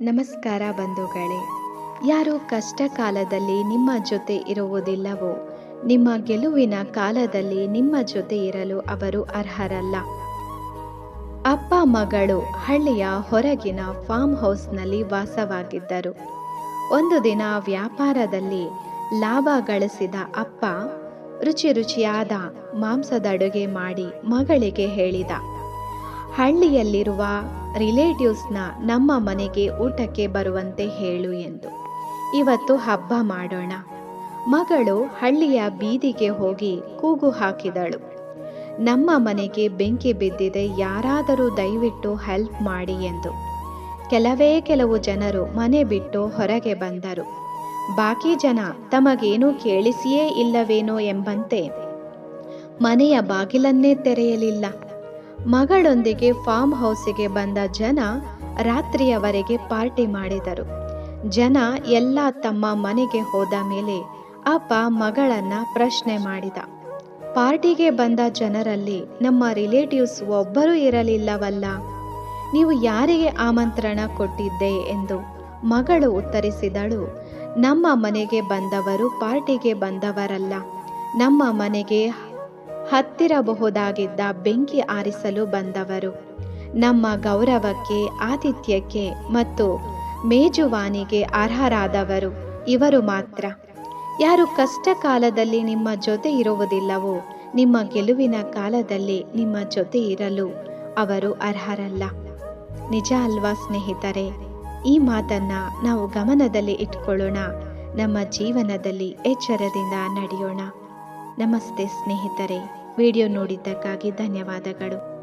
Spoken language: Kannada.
ನಮಸ್ಕಾರ ಬಂಧುಗಳೇ. ಯಾರು ಕಷ್ಟ ಕಾಲದಲ್ಲಿ ನಿಮ್ಮ ಜೊತೆ ಇರುವುದಿಲ್ಲವೋ, ನಿಮ್ಮ ಗೆಲುವಿನ ಕಾಲದಲ್ಲಿ ನಿಮ್ಮ ಜೊತೆ ಇರಲು ಅವರು ಅರ್ಹರಲ್ಲ. ಅಪ್ಪ ಮಗಳು ಹಳ್ಳಿಯ ಹೊರಗಿನ ಫಾರ್ಮ್ ಹೌಸ್ನಲ್ಲಿ ವಾಸವಾಗಿದ್ದರು. ಒಂದು ದಿನ ವ್ಯಾಪಾರದಲ್ಲಿ ಲಾಭ ಗಳಿಸಿದ ಅಪ್ಪ ರುಚಿ ರುಚಿಯಾದ ಮಾಂಸದ ಅಡುಗೆ ಮಾಡಿ ಮಗಳಿಗೆ ಹೇಳಿದ. ಹಳ್ಳಿಯಲ್ಲಿರುವ ರಿಲೇಟಿವ್ಸ್ನ ನಮ್ಮ ಮನೆಗೆ ಊಟಕ್ಕೆ ಬರುವಂತೆ ಹೇಳು ಎಂದು. ಇವತ್ತು ಹಬ್ಬ ಮಾಡೋಣ. ಮಗಳು ಹಳ್ಳಿಯ ಬೀದಿಗೆ ಹೋಗಿ ಕೂಗು ಹಾಕಿದಳು. ನಮ್ಮ ಮನೆಗೆ ಬೆಂಕಿ ಬಿದ್ದಿದೆ, ಯಾರಾದರೂ ದಯವಿಟ್ಟು ಹೆಲ್ಪ್ ಮಾಡಿ ಎಂದು. ಕೆಲವೇ ಕೆಲವು ಜನರು ಮನೆ ಬಿಟ್ಟು ಹೊರಗೆ ಬಂದರು. ಬಾಕಿ ಜನ ತಮಗೇನೂ ಕೇಳಿಸಿಯೇ ಇಲ್ಲವೇನೋ ಎಂಬಂತೆ ಮನೆಯ ಬಾಗಿಲನ್ನೇ ತೆರೆಯಲಿಲ್ಲ. ಮಗಳೊಂದಿಗೆ ಫಾರ್ಮ್ ಹೌಸಿಗೆ ಬಂದ ಜನ ರಾತ್ರಿಯವರೆಗೆ ಪಾರ್ಟಿ ಮಾಡಿದರು. ಜನ ಎಲ್ಲ ತಮ್ಮ ಮನೆಗೆ ಹೋದ ಮೇಲೆ ಅಪ್ಪ ಮಗಳನ್ನ ಪ್ರಶ್ನೆ ಮಾಡಿದ. ಪಾರ್ಟಿಗೆ ಬಂದ ಜನರಲ್ಲಿ ನಮ್ಮ ರಿಲೇಟಿವ್ಸ್ ಒಬ್ಬರೂ ಇರಲಿಲ್ಲವಲ್ಲ. ನೀವು ಯಾರಿಗೆ ಆಮಂತ್ರಣ ಕೊಟ್ಟಿದ್ದೆ ಎಂದು ಮಗಳು ಉತ್ತರಿಸಿದಳು. ನಮ್ಮ ಮನೆಗೆ ಬಂದವರು ಪಾರ್ಟಿಗೆ ಬಂದವರಲ್ಲ. ನಮ್ಮ ಮನೆಗೆ ಹತ್ತಿರಬಹುದಾಗಿದ್ದ ಬೆಂಕಿ ಆರಿಸಲು ಬಂದವರು. ನಮ್ಮ ಗೌರವಕ್ಕೆ, ಆತಿಥ್ಯಕ್ಕೆ ಮತ್ತು ಮೇಜುವಾನಿಗೆ ಅರ್ಹರಾದವರು ಇವರು ಮಾತ್ರ. ಯಾರು ಕಷ್ಟ ಕಾಲದಲ್ಲಿ ನಿಮ್ಮ ಜೊತೆ ಇರುವುದಿಲ್ಲವೋ, ನಿಮ್ಮ ಗೆಲುವಿನ ಕಾಲದಲ್ಲಿ ನಿಮ್ಮ ಜೊತೆ ಇರಲು ಅವರು ಅರ್ಹರಲ್ಲ. ನಿಜ ಅಲ್ವಾ ಸ್ನೇಹಿತರೆ? ಈ ಮಾತನ್ನ ನಾವು ಗಮನದಲ್ಲಿ ಇಟ್ಕೊಳ್ಳೋಣ. ನಮ್ಮ ಜೀವನದಲ್ಲಿ ಎಚ್ಚರದಿಂದ ನಡೆಯೋಣ. ನಮಸ್ತೆ ಸ್ನೇಹಿತರೆ ವಿಡಿಯೋ ನೋಡಿದ್ದಕ್ಕಾಗಿ ಧನ್ಯವಾದಗಳು.